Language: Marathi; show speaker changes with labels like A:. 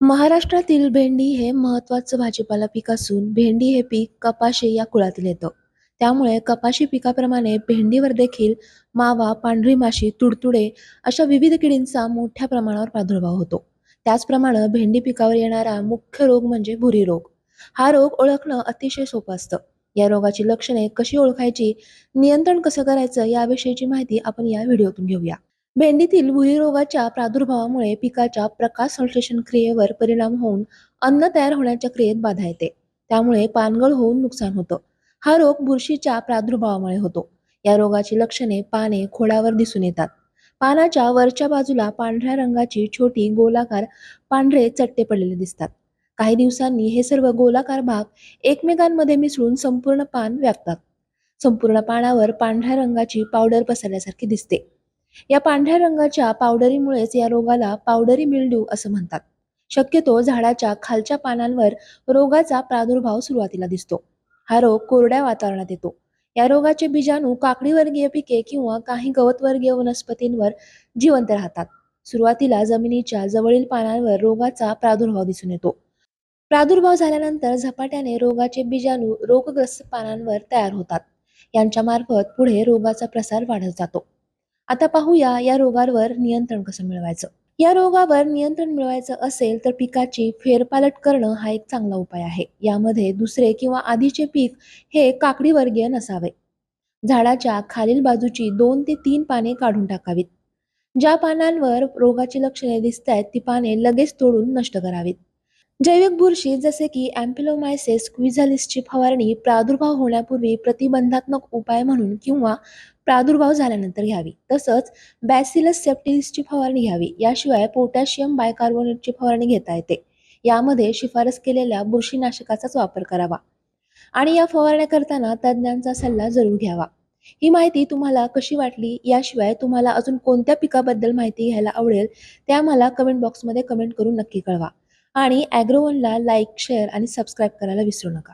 A: महाराष्ट्रातील भेंडी हे महत्त्वाचं भाजीपाला पीक असून भेंडी हे पीक कपाशी या कुळातील येतं. त्यामुळे कपाशी पिकाप्रमाणे भेंडीवर देखील मावा पांढरी माशी तुडतुडे अशा विविध किडींचा मोठ्या प्रमाणावर प्रादुर्भाव होतो. त्याचप्रमाणे भेंडी पिकावर येणारा मुख्य रोग म्हणजे भुरी रोग. हा रोग ओळखणं अतिशय सोपं असतं. या रोगाची लक्षणे कशी ओळखायची नियंत्रण कसं करायचं याविषयीची माहिती आपण या व्हिडिओतून घेऊया. भेंडीतील भुईरोगाच्या प्रादुर्भावामुळे पिकाच्या प्रकाश संश्लेषण क्रियेवर परिणाम होऊन अन्न तयार होण्याच्या क्रियेत बाधा येते. त्यामुळे पानगळ होऊन नुकसान होतं. हा रोग बुरशीच्या प्रादुर्भावामुळे होतो. या रोगाची लक्षणे पाने खोडावर दिसून येतात. पानाच्या वरच्या बाजूला पांढऱ्या रंगाची छोटी गोलाकार पांढरे चट्टे पडलेले दिसतात. काही दिवसांनी हे सर्व गोलाकार भाग एकमेकांमध्ये मिसळून संपूर्ण पान व्यापतात. संपूर्ण पानावर पांढऱ्या रंगाची पावडर पसरल्यासारखी दिसते. या पांढऱ्या रंगाच्या पावडरीमुळेच या रोगाला पावडरी मिल्ड्यू असं म्हणतात. शक्यतो झाडाच्या खालच्या पानांवर रोगाचा प्रादुर्भाव सुरुवातीला दिसतो. हा रोग कोरड्या वातावरणात येतो. या रोगाचे बीजाणू काकडीवर्गीय पिके किंवा काही गवतवर्गीय वनस्पतींवर जिवंत राहतात. सुरुवातीला जमिनीच्या जवळील पानांवर रोगाचा प्रादुर्भाव दिसून येतो. प्रादुर्भाव झाल्यानंतर झपाट्याने रोगाचे बीजाणू रोगग्रस्त पानांवर तयार होतात. यांच्या मार्फत पुढे रोगाचा प्रसार वाढत जातो. आता पाहूया या रोगावर नियंत्रण कसं मिळवायचं. या रोगावर नियंत्रण मिळवायचं असेल तर पिकाची फेरपालट करणं हा एक चांगला उपाय आहे. यामध्ये दुसरे किंवा आधीचे पीक हे काकडीवर्गीय नसावे. झाडाच्या खालील बाजूची दोन ते तीन पाने काढून टाकावीत. ज्या पानांवर रोगाची लक्षणे दिसत आहेत ती पाने लगेच तोडून नष्ट करावीत. जैविक बुरशी जसे की अँपिलोमायसेस क्विझालिसची फवारणी प्रादुर्भाव होण्यापूर्वी प्रतिबंधात्मक उपाय म्हणून किंवा प्रादुर्भाव झाल्यानंतर घ्यावी. तसंच बॅसिलस सेप्टिसची फवारणी घ्यावी. याशिवाय पोटॅशियम बायकार्बोनेटची फवारणी घेता येते. यामध्ये शिफारस केलेल्या बुरशीनाशकाचाच वापर करावा. आणि या फवारण्या करताना तज्ज्ञांचा सल्ला जरूर घ्यावा. ही माहिती तुम्हाला कशी वाटली? याशिवाय तुम्हाला अजून कोणत्या पिकाबद्दल माहिती घ्यायला आवडेल त्या मला कमेंट बॉक्समध्ये कमेंट करून नक्की कळवा. आणि ॲग्रोवनला लाईक शेअर आणि सबस्क्राईब करायला विसरू नका.